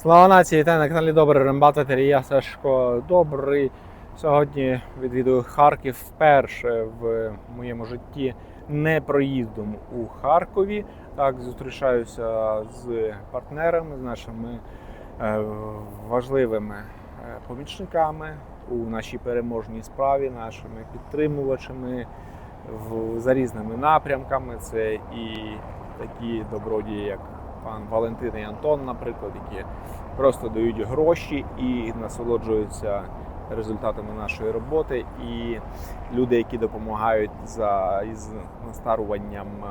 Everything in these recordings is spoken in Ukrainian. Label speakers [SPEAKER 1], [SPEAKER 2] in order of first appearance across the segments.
[SPEAKER 1] Слава нації, вітаю на каналі Добрий Рембататер. і Я Сашко Добрий. Сьогодні відвідую Харків вперше в моєму житті не проїздом у Харкові. Так, зустрічаюся з партнерами, з нашими е, важливими е, помічниками у нашій переможній справі, нашими підтримувачами за різними напрямками. Це і такі добродії, як пан Валентин і Антон, наприклад, які просто дають гроші і насолоджуються результатами нашої роботи. І люди, які допомагають за із настаруванням е,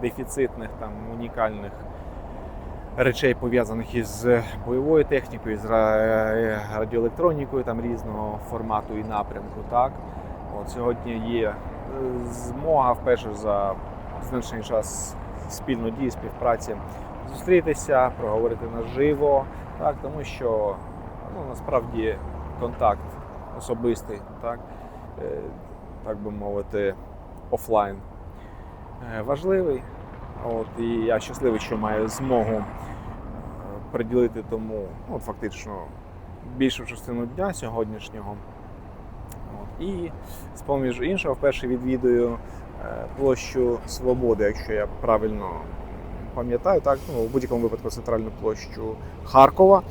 [SPEAKER 1] дефіцитних там унікальних речей, пов'язаних із бойовою технікою, з радіоелектронікою там різного формату і напрямку. Так, от сьогодні є е, змога вперше за значний час спільно дії, співпраці зустрітися, проговорити наживо, так, тому що ну, насправді контакт особистий, так, е, так би мовити, офлайн е, важливий. От, і я щасливий, що маю змогу е, приділити тому ну, фактично більшу частину дня сьогоднішнього. От, і з поміж іншого, вперше відвідую площу Свободи, якщо я правильно пам'ятаю, так, ну, в будь-якому випадку центральну площу Харкова.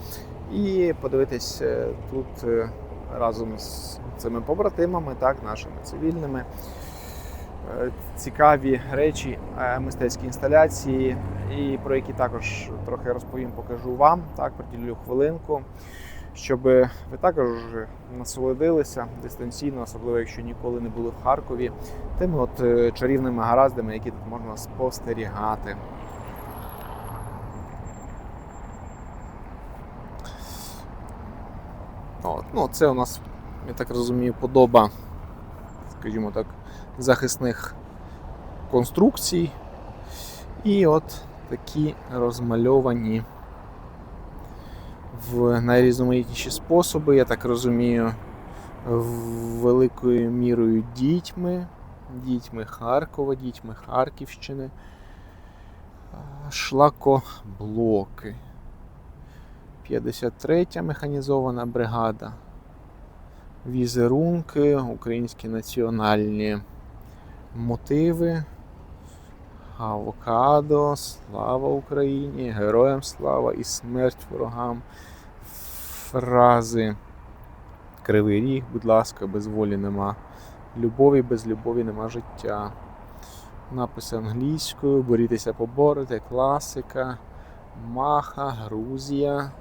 [SPEAKER 1] І подивитись е, тут е, разом з цими побратимами, так, нашими цивільними. е, Цікаві речі, мистецькі інсталяції, і про які також трохи розповім, покажу вам, так, приділю хвилинку, щоб ви також насолодилися дистанційно, особливо якщо ніколи не були в Харкові, тими от чарівними гараздами, які тут можна спостерігати. От, ну, це у нас, я так розумію, подоба, скажімо так, захисних конструкцій. І от такі розмальовані в найрізноманітніші способи, я так розумію, великою мірою дітьми, дітьми Харкова, дітьми Харківщини, шлакоблоки. 53 механізована бригада. Візерунки, українські національні мотиви. Авокадо, слава Україні, героям слава і смерть ворогам. Фрази. Кривий ріг, будь ласка, без волі нема. Любові без любові нема життя. Написи англійською, борітеся поборете, класика, Маха, Грузія.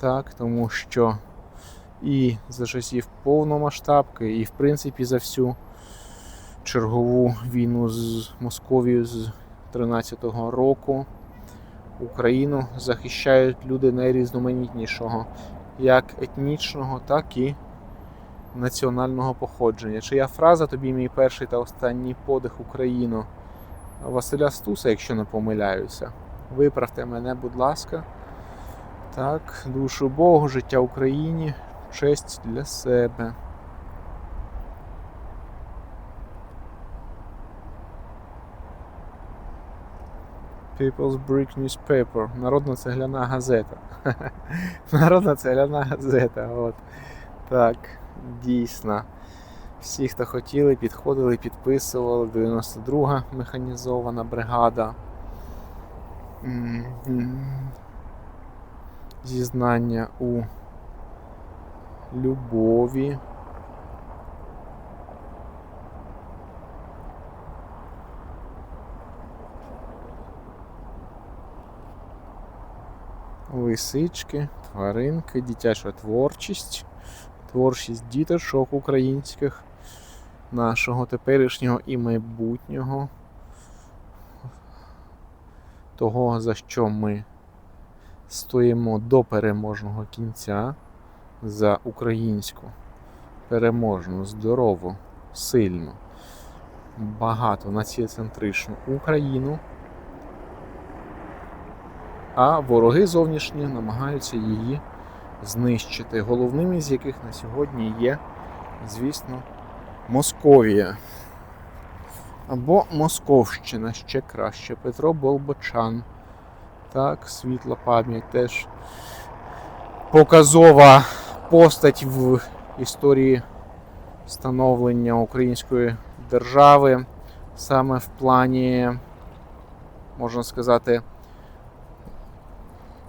[SPEAKER 1] Так, тому що і за часів повномасштабки, і в принципі за всю чергову війну з Московією з 13-го року Україну захищають люди найрізноманітнішого, як етнічного, так і національного походження. Чия фраза тобі мій перший та останній подих Україну Василя Стуса, якщо не помиляюся. Виправте мене, будь ласка. Так, душу Богу, життя Україні, честь для себе. People's Brick Newspaper. Народна цегляна газета. Народна цегляна газета. От. Так, дійсно. Всі, хто хотіли, підходили, підписували. 92-га механізована бригада. Зізнання у любові. Лисички, тваринки, дитяча творчість, творчість діточок українських, нашого теперішнього і майбутнього, того, за що ми стоїмо до переможного кінця за українську, переможну, здорову, сильну, багато націоцентричну Україну. А вороги зовнішні намагаються її знищити. Головними з яких на сьогодні є, звісно, Московія. Або Московщина ще краще. Петро Болбочан Так, світла пам'ять теж показова постать в історії становлення української держави, саме в плані, можна сказати,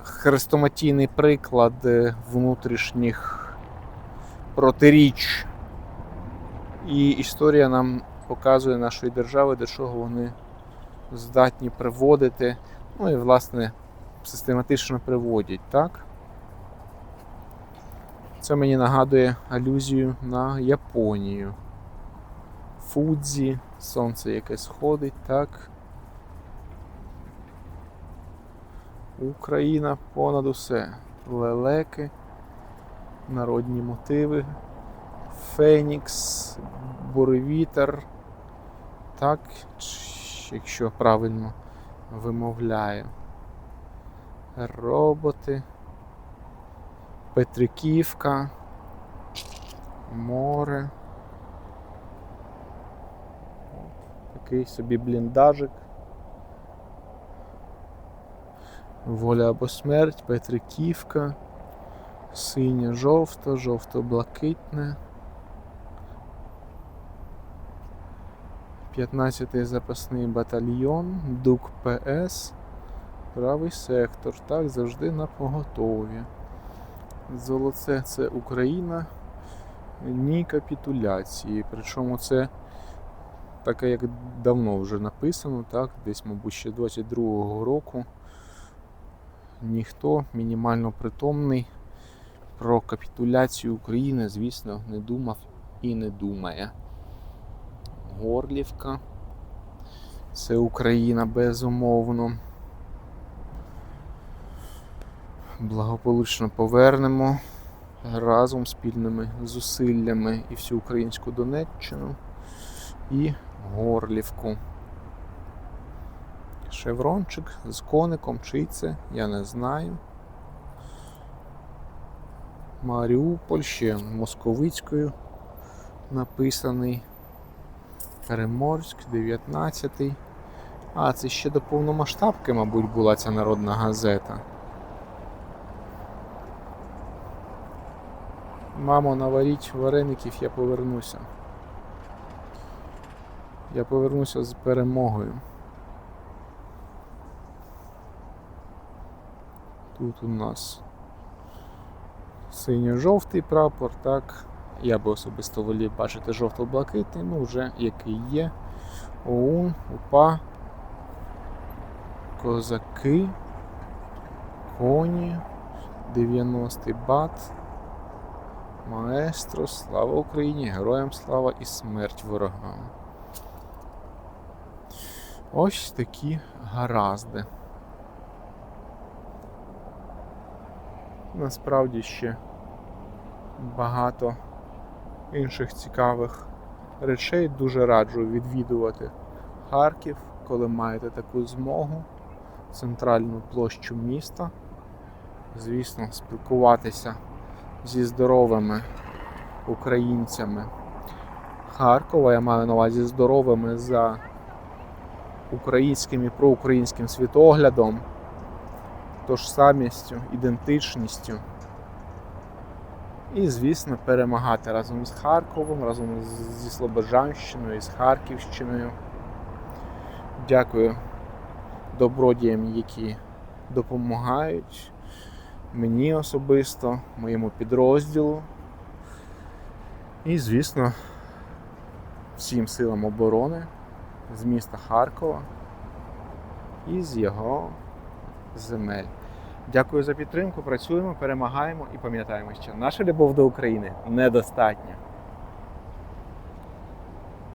[SPEAKER 1] хрестоматійний приклад внутрішніх протиріч. І історія нам показує нашої держави, до чого вони здатні приводити, ну і, власне, систематично приводять, так? Це мені нагадує алюзію на Японію. Фудзі, сонце яке сходить, так. Україна понад усе. Лелеки, народні мотиви, Фенікс, буревітер. Так, якщо правильно вимовляю. Роботи. Петриківка, море. Такий собі бліндажик. Воля або смерть, Петриківка, синє жовто, жовто-блакитне. 15-й запасний батальйон, ДУК ПС, правий сектор. Так, завжди на поготові. Золоце це Україна, ні капітуляції. Причому це таке, як давно вже написано, так, десь, мабуть, ще 22-го року. Ніхто мінімально притомний про капітуляцію України, звісно, не думав і не думає. Горлівка. Це Україна безумовно. благополучно повернемо разом спільними зусиллями і всю українську Донеччину і Горлівку. Шеврончик з коником, чий це, я не знаю. Маріуполь ще московицькою написаний. Переморськ, 19-й. А, це ще до повномасштабки, мабуть, була ця народна газета. Мамо, наваріть вареників, я повернуся. Я повернуся з перемогою. Тут у нас синьо-жовтий прапор, так. Я би особисто волів бачити жовто-блакитний, ну вже який є. ОУН, УПА, козаки, коні, 90-й бат. Маестро, слава Україні, героям слава і смерть ворогам. Ось такі гаразди. Насправді ще багато інших цікавих речей. Дуже раджу відвідувати Харків, коли маєте таку змогу, центральну площу міста. Звісно, спілкуватися зі здоровими українцями Харкова. Я маю на увазі здоровими за українським і проукраїнським світоглядом, тожсамістю, ідентичністю. І, звісно, перемагати разом з Харковом, разом зі Слобожанщиною, з Харківщиною. Дякую добродіям, які допомагають мені особисто, моєму підрозділу. І, звісно, всім силам оборони з міста Харкова і з його земель. Дякую за підтримку. Працюємо, перемагаємо і пам'ятаємо, що наша любов до України недостатня.